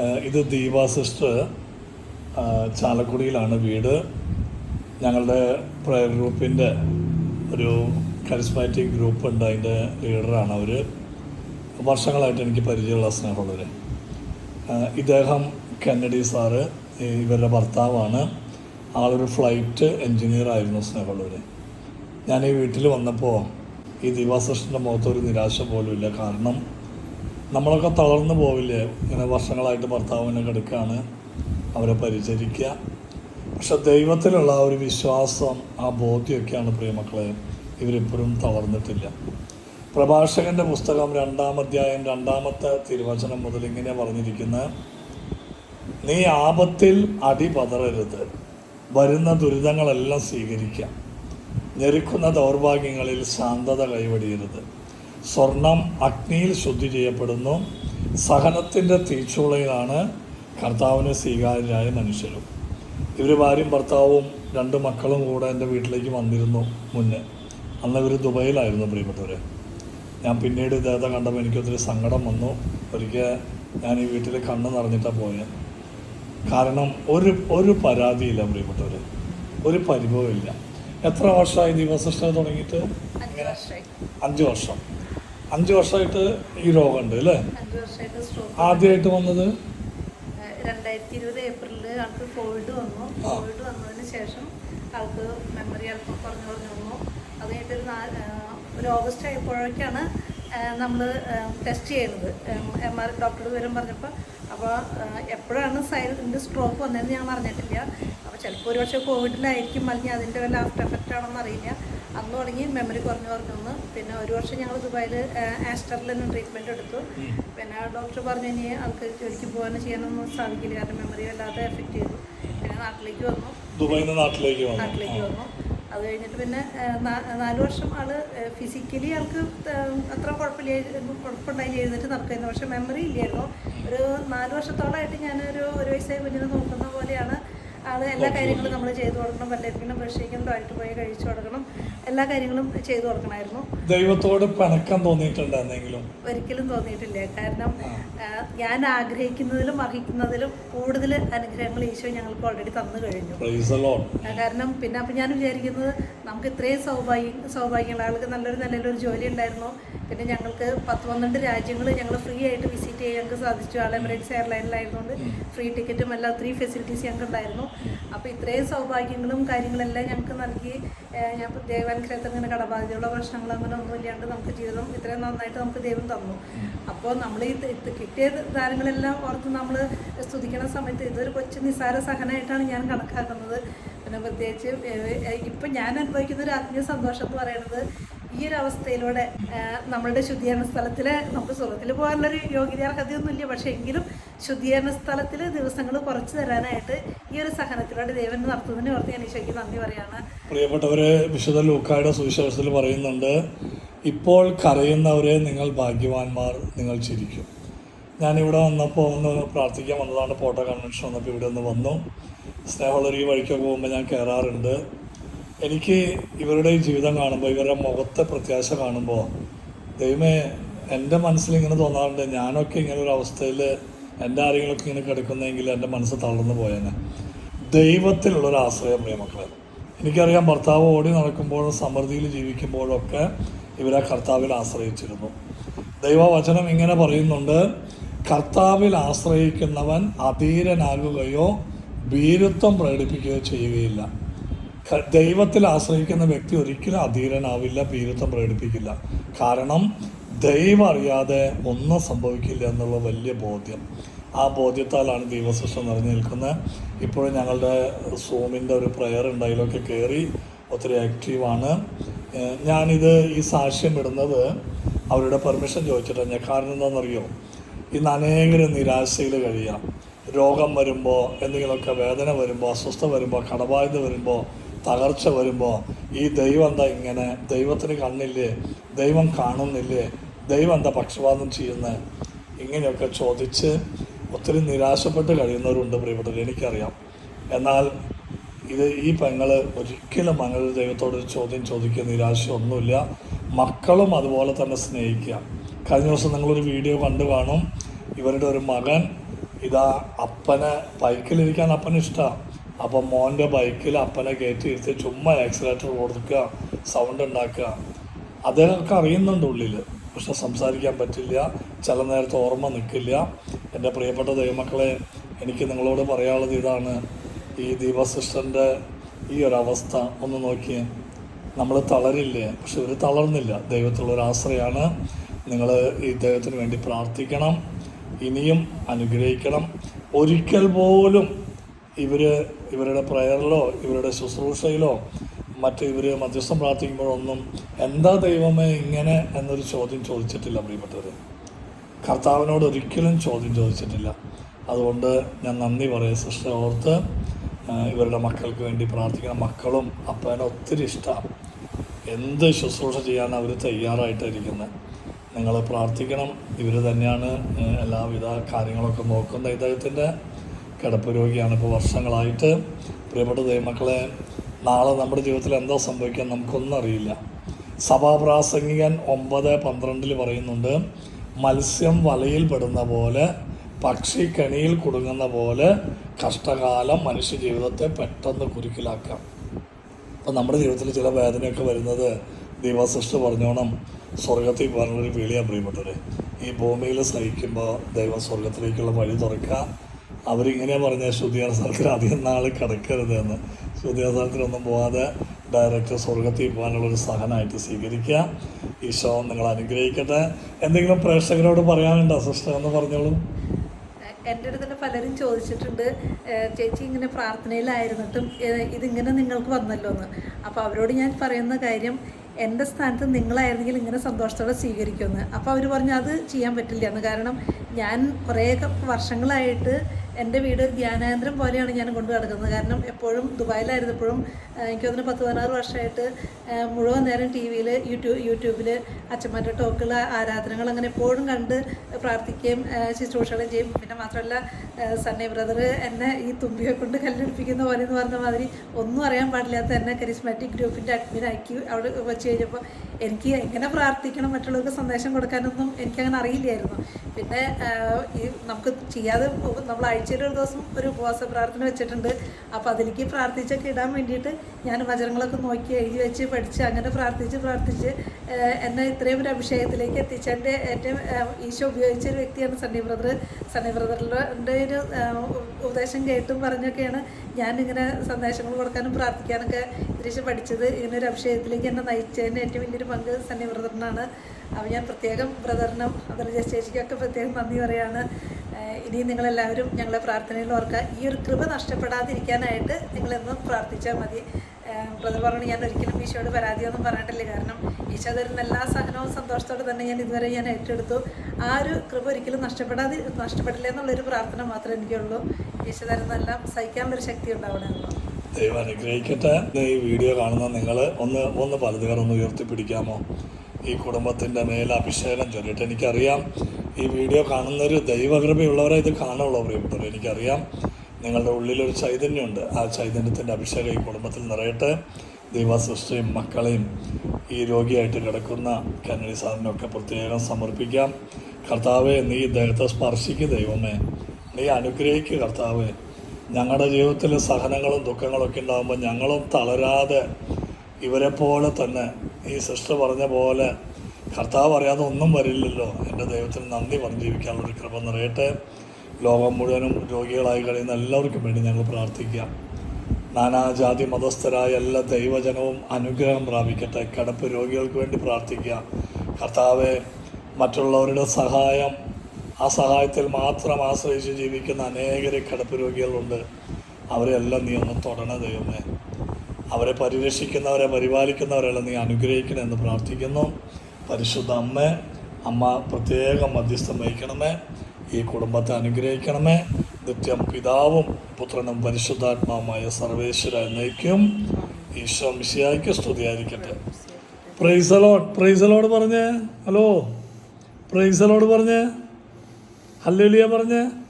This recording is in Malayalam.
ഇത് ദീപ സിസ്റ്റർ ചാലക്കുടിയിലാണ് വീട്. ഞങ്ങളുടെ പ്രയർ ഗ്രൂപ്പിന്റെ ഒരു കരിസ്മാറ്റിക് ഗ്രൂപ്പ് ഉണ്ട് അതിന്റെ ലീഡറാണ് അവർ വർഷങ്ങളായിട്ട് എനിക്ക് പരിചയമുള്ള സ്നേഹമുള്ളവർ ഇദ്ദേഹം കെന്നഡി സാറ് ഇവരുടെ ഭർത്താവാണ്. ആളൊരു ഫ്ലൈറ്റ് എൻജിനീയർ ആയിരുന്നു സ്നേഹമുള്ളവർ ഞാൻ ഈ വീട്ടിൽ വന്നപ്പോൾ ഈ ദിവാസൃഷ്ടിന്റെ മുഖത്ത് ഒരു നിരാശ പോലും ഇല്ല. കാരണം നമ്മളൊക്കെ തളർന്നു പോവില്ലേ? ഇങ്ങനെ വർഷങ്ങളായിട്ട് ഭർത്താവിനെ കിടക്കുകയാണ് അവരെ പരിചരിക്കുക. പക്ഷെ ദൈവത്തിലുള്ള ആ ഒരു വിശ്വാസം ആ ബോധ്യമൊക്കെയാണ് പ്രിയമക്കളെ ഇവരിപ്പോഴും തളർന്നിട്ടില്ല. പ്രഭാഷകന്റെ പുസ്തകം രണ്ടാം അധ്യായം രണ്ടാമത്തെ തിരുവചനം മുതൽ ഇങ്ങനെ പറഞ്ഞിരിക്കുന്നത് നീ ആപത്തിൽ അടി പതറരുത്. വരുന്ന ദുരിതങ്ങളെല്ലാം സ്വീകരിക്കാം. ഞെരുക്കുന്ന ദൗർഭാഗ്യങ്ങളിൽ ശാന്തത കൈവടിയരുത്. സ്വർണം അഗ്നിയിൽ ശുദ്ധി ചെയ്യപ്പെടുന്നു. സഹനത്തിന്റെ തീച്ചുളയിലാണ് കർത്താവിന് സ്വീകാര്യരായ മനുഷ്യരും. ഇവർ ഭാര്യയും ഭർത്താവും രണ്ട് മക്കളും കൂടെ എന്റെ വീട്ടിലേക്ക് വന്നിരുന്നു മുന്നേ. അന്ന് ഇവർ ദുബൈയിലായിരുന്നു പ്രിയപ്പെട്ടവരെ. ഞാൻ പിന്നീട് ഇദ്ദേഹത്തെ കണ്ടപ്പോൾ എനിക്കൊത്തിരി സങ്കടം വന്നു. ഒരിക്കൽ ഞാൻ ഈ വീട്ടിൽ കണ്ണ് നിറഞ്ഞിട്ടാണ് പോയത് കാരണം ഒരു ഒരു പരാതിയില്ല പ്രിയപ്പെട്ടവർ ഒരു പരിഭവമില്ല എത്ര വർഷമായി ദിവസം തുടങ്ങിയിട്ട്? അഞ്ച് അഞ്ച് വർഷം. അഞ്ച് വർഷമായിട്ട് ഈ രോഗമുണ്ട് അല്ലേ? ആദ്യമായിട്ട് വന്നത്? രണ്ടായിരത്തി ഇരുപത് ഏപ്രിലിൽ ആൾക്ക് കോവിഡ് വന്നു. ആ. കോവിഡ് വന്നതിന് ശേഷം ആൾക്ക് മെമ്മറി അല്പം കുറഞ്ഞു കുറഞ്ഞു വന്നു. അത് കഴിഞ്ഞിട്ട് ഒരു നാല് ആ, ഒരു ഓഗസ്റ്റ് ആയപ്പോഴേക്കാണ് നമ്മൾ ടെസ്റ്റ് ചെയ്യുന്നത്. എം ആർ ഡോക്ടർ വിവരം പറഞ്ഞപ്പോൾ അപ്പോൾ എപ്പോഴാണ് സൈലന്റ് സ്ട്രോക്ക് വന്നതെന്ന് ഞാൻ അറിഞ്ഞിട്ടില്ല. അപ്പോൾ ചിലപ്പോൾ ഒരു പക്ഷേ കോവിഡിലായിരിക്കും അല്ലെങ്കിൽ അതിന്റെ വല്ല ആഫ്റ്റർ എഫക്റ്റ് ആണെന്ന് അറിയില്ല. അന്ന് തുടങ്ങി മെമ്മറി കുറഞ്ഞു കുറഞ്ഞു വന്ന് പിന്നെ ഒരു വർഷം ഞങ്ങൾ ദുബായിൽ ആസ്റ്ററിൽ തന്നെ ട്രീറ്റ്മെന്റ് എടുത്തു. പിന്നെ ഡോക്ടർ പറഞ്ഞു ഇനി ആൾക്ക് ജോലിക്ക് പോകാനും ചെയ്യാനൊന്നും സാധിക്കില്ല. കാരണം മെമ്മറി വല്ലാതെ എഫക്റ്റ് ചെയ്തു. പിന്നെ നാട്ടിലേക്ക് വന്നു. ദുബായിൽ നിന്ന് നാട്ടിലേക്ക് വന്നു. നാട്ടിലേക്ക് വന്നു. അത് കഴിഞ്ഞിട്ട് പിന്നെ നാല് വർഷം ആൾ ഫിസിക്കലി ആൾക്ക് അത്ര കുഴപ്പമില്ല. കുഴപ്പമുണ്ടായി എഴുന്നേറ്റ് നടക്കുന്നു പക്ഷെ മെമ്മറി ഇല്ലായിരുന്നു. ഒരു നാല് വർഷത്തോളമായിട്ട് ഞാനൊരു ഒരു വയസ്സായി കുഞ്ഞിനെ നോക്കുന്ന പോലെയാണ് ആൾ എല്ലാ കാര്യങ്ങളും നമ്മൾ ചെയ്തു കൊടുക്കണം. പല്ലരിക്കണം ബ്രഷ് ടോയ്ലറ്റ് പോയി കഴിച്ചു കൊടുക്കണം. എല്ലാ കാര്യങ്ങളും ചെയ്തു കൊടുക്കണമായിരുന്നു. ദൈവത്തോട് പണക്കം തോന്നിയിട്ടുണ്ട് എന്തെങ്കിലും ഒരിക്കലും തോന്നിയിട്ടില്ല. കാരണം ഞാൻ ആഗ്രഹിക്കുന്നതിലും അർഹിക്കുന്നതിലും കൂടുതൽ അനുഗ്രഹങ്ങൾ ഈശോ ഞങ്ങൾക്ക് ഓൾറെഡി തന്നു കഴിഞ്ഞു. കാരണം പിന്നെ അപ്പം ഞാൻ വിചാരിക്കുന്നത് നമുക്ക് ഇത്രയും സൗഭാഗ്യം സൗഭാഗ്യങ്ങൾ ആൾക്ക് നല്ലൊരു നല്ലൊരു ജോലി ഉണ്ടായിരുന്നു. പിന്നെ ഞങ്ങൾക്ക് പത്ത് പന്ത്രണ്ട് രാജ്യങ്ങൾ ഞങ്ങൾ ഫ്രീ ആയിട്ട് വിസിറ്റ് ചെയ്യാൻ ഞങ്ങൾക്ക് സാധിച്ചു. ആൾ എമിറേറ്റ്സ് എയർലൈനിലായതുകൊണ്ട് ഫ്രീ ടിക്കറ്റും എല്ലാ ത്രീ ഫെസിലിറ്റീസ് ഞങ്ങൾക്ക് ഉണ്ടായിരുന്നു അപ്പോൾ ഇത്രയും സൗഭാഗ്യങ്ങളും കാര്യങ്ങളെല്ലാം ഞങ്ങൾക്ക് നൽകി. ഞാൻ ദേവാൻ ക്ഷേത്രം ഇങ്ങനെ കടബാധ്യതയുള്ള പ്രശ്നങ്ങൾ അങ്ങനെ ഒന്നും ഇല്ലാണ്ട് നമുക്ക് ജീവിതം ഇത്രയും നന്നായിട്ട് നമുക്ക് ദൈവം തന്നു. അപ്പോൾ നമ്മൾ ഈ കിട്ടിയ താരങ്ങളെല്ലാം ഓർത്ത് നമ്മൾ സ്തുതിക്കുന്ന സമയത്ത് ഇതൊരു കൊച്ചു നിസ്സാര സഹനമായിട്ടാണ് ഞാൻ കണക്കാക്കുന്നത്. പിന്നെ പ്രത്യേകിച്ച് ഇപ്പം ഞാൻ അനുഭവിക്കുന്ന ഒരു ആത്മീയ സന്തോഷം എന്ന് പറയുന്നത് ഈ ഒരു അവസ്ഥയിലൂടെ നമ്മളുടെ ശുദ്ധീകരണ സ്ഥലത്തിൽ നമുക്ക് സ്വർഗത്തിൽ പോകാനുള്ളൊരു യോഗ്യത അർഹതയൊന്നുമില്ല പക്ഷേ എങ്കിലും ശുദ്ധീകരണ സ്ഥലത്തിൽ ദിവസങ്ങൾ കുറച്ച് തരാനായിട്ട് ഈ ഒരു സഹനത്തിലൂടെ ദേവൻ നടത്തുന്നതിന് ഓർത്ത് ഞാൻ ഈശോയ്ക്ക് നന്ദി പറയാണ്. പ്രിയപ്പെട്ടവരെ വിശുദ്ധ ലൂക്കായുടെ സുവിശേഷത്തിൽ പറയുന്നുണ്ട് ഇപ്പോൾ കരയുന്നവരെ നിങ്ങൾ ഭാഗ്യവാന്മാർ നിങ്ങൾ ചിരിക്കും. ഞാനിവിടെ വന്നപ്പോൾ ഒന്ന് പ്രാർത്ഥിക്കാൻ വന്നതാണ് ഫോട്ടോ കൺവെൻഷൻ വന്നപ്പോൾ ഇവിടെ ഒന്ന് വന്നു. സ്നേഹമുള്ളൊരു വഴിക്കൊക്കെ പോകുമ്പോൾ ഞാൻ കയറാറുണ്ട് എനിക്ക് ഇവരുടെ ജീവിതം കാണുമ്പോൾ ഇവരുടെ മുഖത്തെ പ്രത്യാശ കാണുമ്പോൾ ദൈവമേ എന്റെ മനസ്സിൽ ഇങ്ങനെ തോന്നാറുണ്ട്. ഞാനൊക്കെ ഇങ്ങനെ ഒരു അവസ്ഥയിൽ എന്റെ ആരെങ്കിലുമൊക്കെ ഇങ്ങനെ കിടക്കുന്നെങ്കിൽ എന്റെ മനസ്സ് തളർന്നു പോയേനെ. ദൈവത്തിലുള്ളൊരു ആശ്രയം പ്രിയമക്കളെ. എനിക്കറിയാം ഭർത്താവ് ഓടി നടക്കുമ്പോഴും സമൃദ്ധിയിൽ ജീവിക്കുമ്പോഴൊക്കെ ഇവരെ കർത്താവിൽ ആശ്രയിച്ചിരുന്നു. ദൈവവചനം ഇങ്ങനെ പറയുന്നുണ്ട് കർത്താവിൽ ആശ്രയിക്കുന്നവൻ അധീരനാകുകയോ ഭീരുത്വം പ്രകടിപ്പിക്കുകയോ ചെയ്യുകയില്ല. ദൈവത്തിൽ ആശ്രയിക്കുന്ന വ്യക്തി ഒരിക്കലും അധീരനാവില്ല ഭീരുത്വം പ്രകടിപ്പിക്കില്ല. കാരണം ദൈവം അറിയാതെ ഒന്നും സംഭവിക്കില്ല എന്നുള്ള വലിയ ബോധ്യം. ആ ബോധ്യത്താലാണ് ദൈവസൃഷ്ടം നിറഞ്ഞു നിൽക്കുന്നത്. ഇപ്പോഴും ഞങ്ങളുടെ സോമിന്റെ ഒരു പ്രെയർ ഉണ്ടായാലൊക്കെ കയറി ഒത്തിരി ആക്റ്റീവാണ് ഞാനിത് ഈ സാക്ഷ്യം ഇടുന്നത് അവരുടെ പെർമിഷൻ ചോദിച്ചിട്ടാണ്. ഞാൻ കാരണം എന്താണെന്നറിയോ? ഇന്ന് അനേകർ നിരാശയിൽ കഴിയാം രോഗം വരുമ്പോൾ എന്തെങ്കിലുമൊക്കെ വേദന വരുമ്പോൾ അസ്വസ്ഥ വരുമ്പോൾ കടബാധ്യത വരുമ്പോൾ തകർച്ച വരുമ്പോൾ ഈ ദൈവം എന്താ ഇങ്ങനെ? ദൈവത്തിന് കണ്ണില്ലേ? ദൈവം കാണുന്നില്ലേ? ദൈവം എന്താ പക്ഷപാതം ചെയ്യുന്നത് ഇങ്ങനെയൊക്കെ ചോദിച്ച് ഒത്തിരി നിരാശപ്പെട്ട് കഴിയുന്നവരുണ്ട് പ്രിയപ്പെട്ടത് എനിക്കറിയാം. എന്നാൽ ഇത് ഈ പെങ്ങൾ ഒരിക്കലും അങ്ങനെ ദൈവത്തോട് ചോദ്യം ചോദിക്കുക നിരാശയൊന്നുമില്ല മക്കളും അതുപോലെ തന്നെ സ്നേഹിക്കുക. കഴിഞ്ഞ ദിവസം നിങ്ങളൊരു വീഡിയോ കണ്ടു കാണും. ഇവരുടെ ഒരു മകൻ ഇതാ അപ്പനെ ബൈക്കിലിരിക്കാൻ അപ്പന് ഇഷ്ടമാണ് അപ്പം മോന്റെ ബൈക്കിൽ അപ്പനെ കയറ്റി ഇരുത്തി ചുമ്മാ ആക്സിലേറ്റർ കൊടുക്കുക സൗണ്ട് ഉണ്ടാക്കുക. അദ്ദേഹമൊക്കെ അറിയുന്നുണ്ട് ഉള്ളിൽ പക്ഷെ സംസാരിക്കാൻ പറ്റില്ല. ചില നേരത്തെ ഓർമ്മ നിൽക്കില്ല. എന്റെ പ്രിയപ്പെട്ട ദൈവമക്കളെ എനിക്ക് നിങ്ങളോട് പറയാനുള്ളത് ഇതാണ്. ഈ ദീപസിസ്റ്റന്റെ ഈ ഒരു അവസ്ഥ ഒന്ന് നോക്കിയേ. നമ്മൾ തളരില്ലേ? പക്ഷെ ഇവർ തളർന്നില്ല. ദൈവത്തിലുള്ളൊരു ആശ്രയമാണ്. നിങ്ങൾ ഈ ദൈവത്തിന് വേണ്ടി പ്രാർത്ഥിക്കണം. ഇനിയും അനുഗ്രഹിക്കണം. ഒരിക്കൽ പോലും ഇവർ ഇവരുടെ പ്രയറിലോ ഇവരുടെ ശുശ്രൂഷയിലോ മറ്റ് ഇവർ മധ്യസ്ഥം പ്രാർത്ഥിക്കുമ്പോഴൊന്നും എന്താ ദൈവമേ ഇങ്ങനെ എന്നൊരു ചോദ്യം ചോദിച്ചിട്ടില്ല പ്രിയപ്പെട്ടവർ കർത്താവിനോട് ഒരിക്കലും ചോദ്യം ചോദിച്ചിട്ടില്ല. അതുകൊണ്ട് ഞാൻ നന്ദി പറയാം സിസ്റ്റർ ഓർത്ത് ഇവരുടെ മക്കൾക്ക് വേണ്ടി പ്രാർത്ഥിക്കുന്ന മക്കളും അപ്പനെ ഒത്തിരി ഇഷ്ടമാണ് എന്ത് ശുശ്രൂഷ ചെയ്യാൻ അവർ തയ്യാറായിട്ടിരിക്കുന്നത് നിങ്ങൾ പ്രാർത്ഥിക്കണം. ഇവർ തന്നെയാണ് എല്ലാവിധ കാര്യങ്ങളൊക്കെ നോക്കുന്ന ഇദ്ദേഹത്തിന്റെ കിടപ്പ് രോഗിയാണ് ഇപ്പോൾ വർഷങ്ങളായിട്ട്. പ്രിയപ്പെട്ട ദൈവമക്കളെ നാളെ നമ്മുടെ ജീവിതത്തിൽ എന്താ സംഭവിക്കാൻ നമുക്കൊന്നും അറിയില്ല. സഭാപ്രാസംഗികൻ ഒമ്പത് പന്ത്രണ്ടിൽ പറയുന്നുണ്ട് മത്സ്യം വലയിൽ പെടുന്ന പോലെ പക്ഷി കണിയിൽ കുടുങ്ങുന്ന പോലെ കഷ്ടകാലം മനുഷ്യ ജീവിതത്തെ പെട്ടെന്ന് കുരുക്കിലാക്കാം. അപ്പം നമ്മുടെ ജീവിതത്തിൽ ചില വേദനയൊക്കെ വരുന്നത് ദൈവസൃഷ്ടി പറഞ്ഞോണം. സ്വർഗത്തിൽ പോകാനുള്ളൊരു വിളിയാണ് പ്രിയപ്പെട്ടവർ ഈ ഭൂമിയിൽ സഹിക്കുമ്പോൾ ദൈവം സ്വർഗത്തിലേക്കുള്ള വഴി തുറക്കുക അവരിങ്ങനെ പറഞ്ഞ ശുദ്ധീകരണ സ്ഥലത്തിൽ അധികം നാൾ കിടക്കരുത് എന്ന്. ശുദ്ധീകരണ സ്ഥലത്തിലൊന്നും പോകാതെ ഡയറക്റ്റ് സ്വർഗത്തിൽ പോകാനുള്ളൊരു സഹനായിട്ട് സ്വീകരിക്കുക. ഈശോ നിങ്ങൾ അനുഗ്രഹിക്കട്ടെ. എന്തെങ്കിലും പ്രേക്ഷകരോട് പറയാനുണ്ടോ സിസ്റ്റർ എന്ന് പറഞ്ഞോളൂ. എന്റെ അടുത്ത് തന്നെ പലരും ചോദിച്ചിട്ടുണ്ട് ചേച്ചി ഇങ്ങനെ പ്രാർത്ഥനയിലായിരുന്നിട്ടും ഇതിങ്ങനെ നിങ്ങൾക്ക് വന്നല്ലോ എന്ന്. അപ്പോൾ അവരോട് ഞാൻ പറയുന്ന കാര്യം എന്റെ സ്ഥാനത്ത് നിങ്ങളായിരുന്നെങ്കിൽ ഇങ്ങനെ സന്തോഷത്തോടെ സ്വീകരിക്കുമെന്ന്. അപ്പോൾ അവർ പറഞ്ഞു അത് ചെയ്യാൻ പറ്റില്ല എന്ന്. കാരണം ഞാൻ കുറേ വർഷങ്ങളായിട്ട് എന്റെ വീട് ഒരു ധ്യാനാന്തരം പോലെയാണ് ഞാൻ കൊണ്ടു നടക്കുന്നത്. കാരണം എപ്പോഴും ദുബായിലായിരുന്നപ്പോഴും എനിക്ക് തോന്നുന്നു പത്ത് പതിനാറ് വർഷമായിട്ട് മുഴുവൻ നേരം ടി വിയിൽ യൂട്യൂബ് യൂട്യൂബിൽ അച്ഛന്മാരുടെ ടോക്കുകൾ ആരാധനകൾ അങ്ങനെ എപ്പോഴും കണ്ട് പ്രാർത്ഥിക്കുകയും ശുശ്രൂഷകളും ചെയ്യും. പിന്നെ മാത്രമല്ല സണ്ണി ബ്രദർ എന്നെ ഈ തുമ്പിയെ കൊണ്ട് കല്ലെടുപ്പിക്കുന്ന പോലെ എന്ന് പറഞ്ഞ മാതിരി ഒന്നും അറിയാൻ പാടില്ലാത്ത എന്നെ കരിസ്മാറ്റിക് ഗ്രൂപ്പിന്റെ അഡ്മിനാക്കി അവിടെ വെച്ച് കഴിഞ്ഞപ്പോൾ എനിക്ക് എങ്ങനെ പ്രാർത്ഥിക്കണം മറ്റുള്ളവർക്ക് സന്ദേശം കൊടുക്കാനൊന്നും എനിക്കങ്ങനെ അറിയില്ലായിരുന്നു. പിന്നെ ഈ നമുക്ക് ചെയ്യാതെ നമ്മൾ ആഴ്ചയിൽ ഒരു ദിവസം ഒരു ഉപവാസ പ്രാർത്ഥന വെച്ചിട്ടുണ്ട്. അപ്പോൾ അതിലേക്ക് പ്രാർത്ഥിച്ചൊക്കെ ഇടാൻ വേണ്ടിയിട്ട് ഞാൻ വചനങ്ങളൊക്കെ നോക്കി എഴുതി വെച്ച് പഠിച്ച് അങ്ങനെ പ്രാർത്ഥിച്ച് പ്രാർത്ഥിച്ച് എന്നെ ഇത്രയും ഒരു അഭിഷേകത്തിലേക്ക് എത്തിച്ച എന്റെ ഏറ്റവും ഈശോ ഉപയോഗിച്ച ഒരു വ്യക്തിയാണ് സണ്ണി ബ്രദർ. സണ്ണി ബ്രദറിന്റെ ഒരു ഉപദേശം കേട്ടും പറഞ്ഞൊക്കെയാണ് ഞാൻ ഇങ്ങനെ സന്ദേശങ്ങൾ കൊടുക്കാനും പ്രാർത്ഥിക്കാനൊക്കെ തിരിച്ച് പഠിച്ചത്. ഇങ്ങനെ ഒരു അഭിഷേകത്തിലേക്ക് എന്നെ നയിച്ചതിന്റെ ഏറ്റവും വലിയൊരു പങ്ക് സണ്ണി ബ്രദറിനാണ്. അപ്പോൾ ഞാൻ പ്രത്യേകം ബ്രദറിനും അതർ ചേച്ചിക്കൊക്കെ പ്രത്യേകം നന്ദി പറയാണ്. ഏഹ് ഇനിയും നിങ്ങളെല്ലാവരും ഞങ്ങളെ പ്രാർത്ഥനയിൽ ഓർക്കുക. ഈ ഒരു കൃപ നഷ്ടപ്പെടാതിരിക്കാനായിട്ട് നിങ്ങളെന്നും പ്രാർത്ഥിച്ചാൽ മതി. ബ്രദർ പറഞ്ഞു ഞാൻ ഒരിക്കലും ഈശോയോട് പരാതിയൊന്നും പറഞ്ഞിട്ടില്ല. കാരണം ഈശോ തരുന്ന എല്ലാ സഹനവും സന്തോഷത്തോടെ തന്നെ ഞാൻ ഇതുവരെ ഞാൻ ഏറ്റെടുത്തു. ആ ഒരു കൃപ ഒരിക്കലും നഷ്ടപ്പെടാതെ നഷ്ടപ്പെടില്ല എന്നുള്ളൊരു പ്രാർത്ഥന മാത്രമേ എനിക്കുള്ളൂ. ഈശോ തരുന്നെല്ലാം സഹിക്കാനുള്ളൊരു ശക്തി ഉണ്ടാവണമെന്നുള്ളൂ ദൈവം അനുഗ്രഹിക്കട്ടെ. ഈ വീഡിയോ കാണുന്ന നിങ്ങൾ ഒന്ന് ഒന്ന് പലതുകാർ ഒന്ന് ഉയർത്തിപ്പിടിക്കാമോ? ഈ കുടുംബത്തിന്റെ മേൽ അഭിഷേകം ചൊല്ലിയിട്ട് എനിക്കറിയാം. ഈ വീഡിയോ കാണുന്നൊരു ദൈവകൃപയുള്ളവരെ ഇത് കാണുള്ളൂ പ്രിയപ്പെട്ടവർ എനിക്കറിയാം നിങ്ങളുടെ ഉള്ളിലൊരു ചൈതന്യമുണ്ട്. ആ ചൈതന്യത്തിന്റെ അഭിഷേകം ഈ കുടുംബത്തിൽ നിറയട്ടെ. ദൈവസൃഷ്ടിയും മക്കളെയും ഈ രോഗിയായിട്ട് കിടക്കുന്ന കന്നഡി സാറിനൊക്കെ പ്രത്യേകം സമർപ്പിക്കാം. കർത്താവെ നീ ഇദ്ദേഹത്തെ സ്പർശിക്കുക ദൈവമേ. നീ അനുഗ്രഹിക്കുക കർത്താവേ. ഞങ്ങളുടെ ജീവിതത്തിൽ സഹനങ്ങളും ദുഃഖങ്ങളൊക്കെ ഉണ്ടാകുമ്പോൾ ഞങ്ങളും തളരാതെ ഇവരെ പോലെ തന്നെ ഈ സിസ്റ്റർ പറഞ്ഞ പോലെ കർത്താവ് അറിയാതെ ഒന്നും വരില്ലല്ലോ. എന്റെ ദൈവത്തിന് നന്ദി പറഞ്ഞ് ജീവിക്കാനുള്ളൊരു കൃപ നിറയട്ടെ. ലോകം മുഴുവനും രോഗികളായി കഴിയുന്ന എല്ലാവർക്കും വേണ്ടി ഞങ്ങൾ പ്രാർത്ഥിക്കാം നാനാജാതി മതസ്ഥരായ എല്ലാ ദൈവജനവും അനുഗ്രഹം പ്രാപിക്കട്ടെ. കിടപ്പ് രോഗികൾക്ക് വേണ്ടി പ്രാർത്ഥിക്കുക. കർത്താവെ മറ്റുള്ളവരുടെ സഹായം ആ സഹായത്തിൽ മാത്രം ആശ്രയിച്ച് ജീവിക്കുന്ന അനേകരെ കിടപ്പ് രോഗികളുണ്ട്. അവരെല്ലാം നീ ഒന്ന് തൊടണ ദൈവമേ. അവരെ പരിരക്ഷിക്കുന്നവരെ പരിപാലിക്കുന്നവരെല്ലാം നീ അനുഗ്രഹിക്കണമെന്ന് പ്രാർത്ഥിക്കുന്നു. പരിശുദ്ധ അമ്മ അമ്മ പ്രത്യേകം മധ്യസ്ഥം വഹിക്കണമേ. ഈ കുടുംബത്തെ അനുഗ്രഹിക്കണമേ. നിത്യം പിതാവും പുത്രനും പരിശുദ്ധാത്മാവുമായ സർവേശ്വര നയിക്കും. ഈശോ മിശിയായിക്ക് സ്തുതിയായിരിക്കട്ടെ. പ്രൈസലോഡ് പ്രൈസലോട് പറഞ്ഞേ. ഹലോ പ്രൈസലോട് പറഞ്ഞേ. ഹല്ലേലിയ പറഞ്ഞേ.